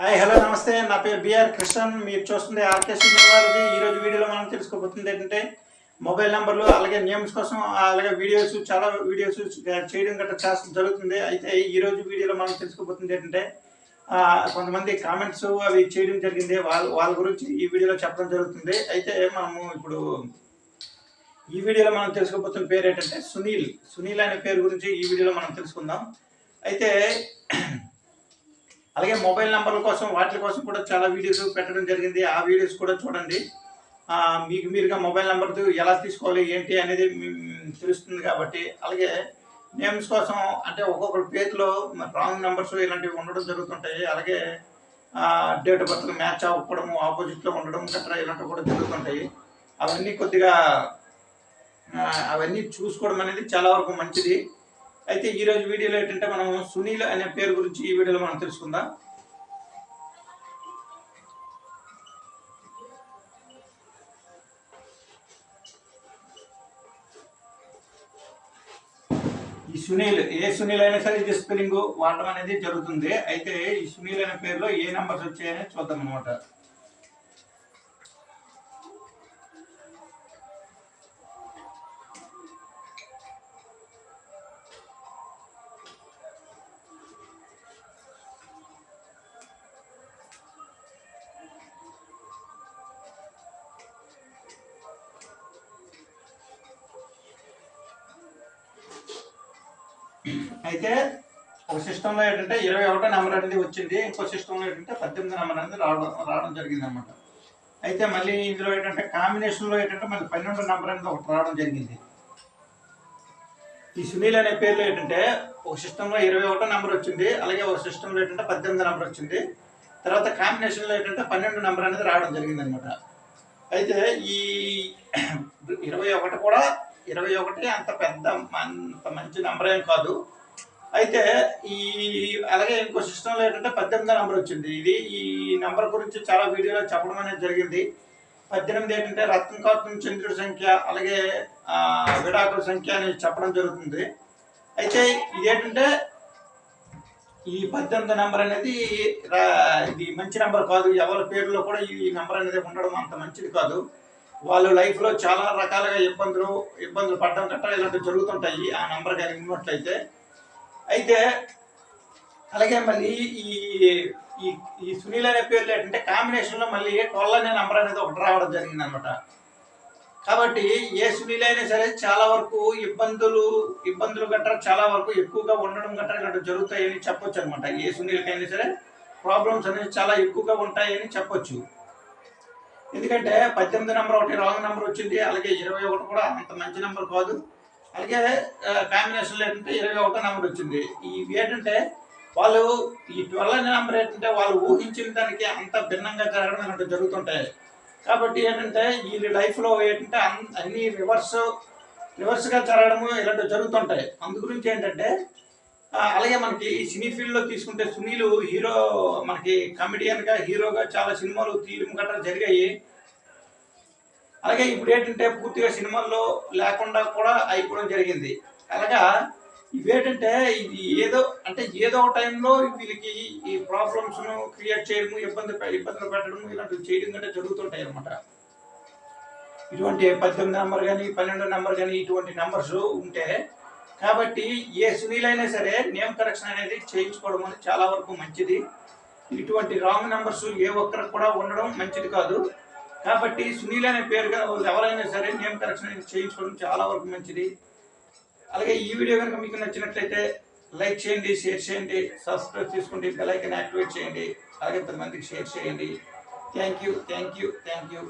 Hi hello నమస్తే. నా పేరు బిఆర్ కృష్ణన్. మీరు చూస్తుంది ఆర్కే వారిది. ఈరోజు వీడియోలో మనం తెలుసుకోబోతుంది ఏంటంటే మొబైల్ నెంబర్లు అలాగే నేమ్స్ కోసం అలాగే వీడియోస్ చాలా వీడియోస్ చేయడం గట్రా చాలా జరుగుతుంది. అయితే ఈరోజు వీడియోలో మనం తెలుసుకోబోతుంది ఏంటంటే కొంతమంది కామెంట్స్ అవి చేయడం జరిగింది. వాళ్ళ వాళ్ళ గురించి ఈ వీడియోలో చెప్పడం జరుగుతుంది. అయితే మనము ఇప్పుడు ఈ వీడియోలో మనం తెలుసుకోబోతున్న పేరు ఏంటంటే సునీల్. సునీల్ అనే పేరు గురించి ఈ వీడియోలో మనం తెలుసుకుందాం. అయితే అలాగే మొబైల్ నెంబర్ల కోసం వాటి కోసం కూడా చాలా వీడియోస్ పెట్టడం జరిగింది. ఆ వీడియోస్ కూడా చూడండి. మీకు మీరుగా మొబైల్ నెంబర్ ఎలా తీసుకోవాలి ఏంటి అనేది తెలుస్తుంది కాబట్టి. అలాగే నేమ్స్ కోసం అంటే ఒక్కొక్కరి పేరులో రాంగ్ నెంబర్స్ ఇలాంటివి ఉండడం జరుగుతుంటాయి. అలాగే డేట్ ఆఫ్ బర్త్ మ్యాచ్ అవ్వడము ఆపోజిట్లో ఉండడం గట్రా ఇలాంటివి కూడా జరుగుతుంటాయి. అవన్నీ కొద్దిగా అవన్నీ చూసుకోవడం అనేది చాలా వరకు మంచిది. అయితే ఈ రోజు వీడియోలో ఏంటంటే మనం సునీల్ అనే పేరు గురించి ఈ వీడియోలో మనం తెలుసుకుందాం. ఈ సునీల్ ఏ సునీల్ అయినా సరే ఇది స్పెల్లింగ్ వాడడం అనేది జరుగుతుంది. అయితే ఈ సునీల్ అనే పేరులో ఏ నెంబర్స్ వచ్చాయని చూద్దాం అనమాట అయితే ఒక సిస్టంలో ఏంటంటే ఇరవై ఒకటో నెంబర్ అనేది వచ్చింది. ఇంకో సిస్టంలో ఏంటంటే పద్దెనిమిది నెంబర్ అనేది రావడం రావడం జరిగింది అనమాట అయితే మళ్ళీ ఇందులో ఏంటంటే కాంబినేషన్లో ఏంటంటే మళ్ళీ పన్నెండు నెంబర్ అనేది ఒకటి రావడం జరిగింది. ఈ సునీల్ అనే పేర్లు ఏంటంటే ఒక సిస్టంలో ఇరవై ఒకటో నెంబర్ వచ్చింది. అలాగే ఒక సిస్టంలో ఏంటంటే పద్దెనిమిది నెంబర్ వచ్చింది. తర్వాత కాంబినేషన్లో ఏంటంటే పన్నెండు నెంబర్ అనేది రావడం జరిగింది అనమాట అయితే ఈ ఇరవై ఒకటి కూడా ఇరవై ఒకటి అంత పెద్ద అంత మంచి నెంబర్ ఏం కాదు. అయితే ఈ అలాగే ఇంకో సిస్టంలో ఏంటంటే పద్దెనిమిదో నెంబర్ వచ్చింది. ఇది ఈ నెంబర్ గురించి చాలా వీడియోలో చెప్పడం అనేది జరిగింది. పద్దెనిమిది ఏంటంటే రత్న కార్తన్ చంద్రుడి సంఖ్య అలాగే విడాకుల సంఖ్య అని చెప్పడం జరుగుతుంది. అయితే ఇదేంటంటే ఈ పద్దెనిమిది నెంబర్ అనేది రా- ఇది మంచి నెంబర్ కాదు. ఎవరి పేరులో కూడా ఈ నెంబర్ అనేది ఉండడం అంత మంచిది కాదు. వాళ్ళు లైఫ్లో చాలా రకాలుగా ఇబ్బందులు ఇబ్బందులు పడడం గట్రా ఇలాంటివి జరుగుతుంటాయి. ఆ నెంబర్ కానీ ఉన్నట్లయితే. అయితే అలాగే మళ్ళీ ఈ ఈ ఈ సునీల్ అనే పేర్లు ఏంటంటే కాంబినేషన్లో మళ్ళీ కొల్ల అనే నెంబర్ అనేది ఒకటి రావడం జరిగింది అనమాట కాబట్టి ఏ సునీల్ అయినా సరే చాలా వరకు ఇబ్బందులు ఇబ్బందులు గట్రా చాలా వరకు ఎక్కువగా ఉండడం గట్రా ఇలాంటివి జరుగుతాయని చెప్పొచ్చు అనమాట ఏ సునీల్కైనా సరే ప్రాబ్లమ్స్ అనేవి చాలా ఎక్కువగా ఉంటాయని చెప్పొచ్చు. ఎందుకంటే పద్దెనిమిది నెంబర్ ఒకటి రాంగ్ నెంబర్ వచ్చింది. అలాగే ఇరవై ఒకటి కూడా అంత మంచి నెంబర్ కాదు. అలాగే కాంబినేషన్లో ఏంటంటే ఇరవై ఒకటో నెంబర్ వచ్చింది. ఇవి ఏంటంటే వాళ్ళు ఈ ట్వెల్వ్ అనే నెంబర్ ఏంటంటే వాళ్ళు ఊహించిన దానికి అంత భిన్నంగా జరగడం ఇలాంటివి జరుగుతుంటాయి. కాబట్టి ఏంటంటే వీళ్ళ లైఫ్లో ఏంటంటే అన్ని రివర్స్ రివర్స్గా జరగడము ఇలాంటివి జరుగుతుంటాయి. అందు గురించి ఏంటంటే అలాగే మనకి ఈ సినీ ఫీల్డ్లో తీసుకుంటే సునీలు హీరో మనకి కమెడియన్గా హీరోగా చాలా సినిమాలు తీయడం గట్రా జరిగాయి. అలాగే ఇప్పుడు ఏంటంటే పూర్తిగా సినిమాల్లో లేకుండా కూడా అయిపోవడం జరిగింది. అలాగా ఇవేంటంటే ఇది ఏదో అంటే ఏదో ఒక టైంలో వీళ్ళకి ఈ ప్రాబ్లమ్స్ను క్రియేట్ చేయడము ఇబ్బంది ఇబ్బందులు పెట్టడము ఇలాంటివి చేయడం కంటే జరుగుతుంటాయి అన్నమాట. ఇటువంటి పద్దెనిమిది నెంబర్ కానీ పన్నెండు నెంబర్ కానీ ఇటువంటి నెంబర్స్ ఉంటే కాబట్టి ఏ సునీల్ అయినా సరే నేమ్ కరెక్షన్ అనేది చేయించుకోవడం అనేది చాలా వరకు మంచిది. ఇటువంటి రాంగ్ నెంబర్స్ ఏ ఒక్కరికి కూడా ఉండడం మంచిది కాదు. కాబట్టి సునీల్ అనే పేరుగా ఎవరైనా సరే నేమ్ కరెక్షన్ అనేది చేయించుకోవడం చాలా వరకు మంచిది. అలాగే ఈ వీడియో కనుక మీకు నచ్చినట్లయితే లైక్ చేయండి షేర్ చేయండి సబ్స్క్రైబ్ చేసుకోండి బెల్ ఐకన్ యాక్టివేట్ చేయండి. అలాగే పది మందికి షేర్ చేయండి. Thank you thank you thank you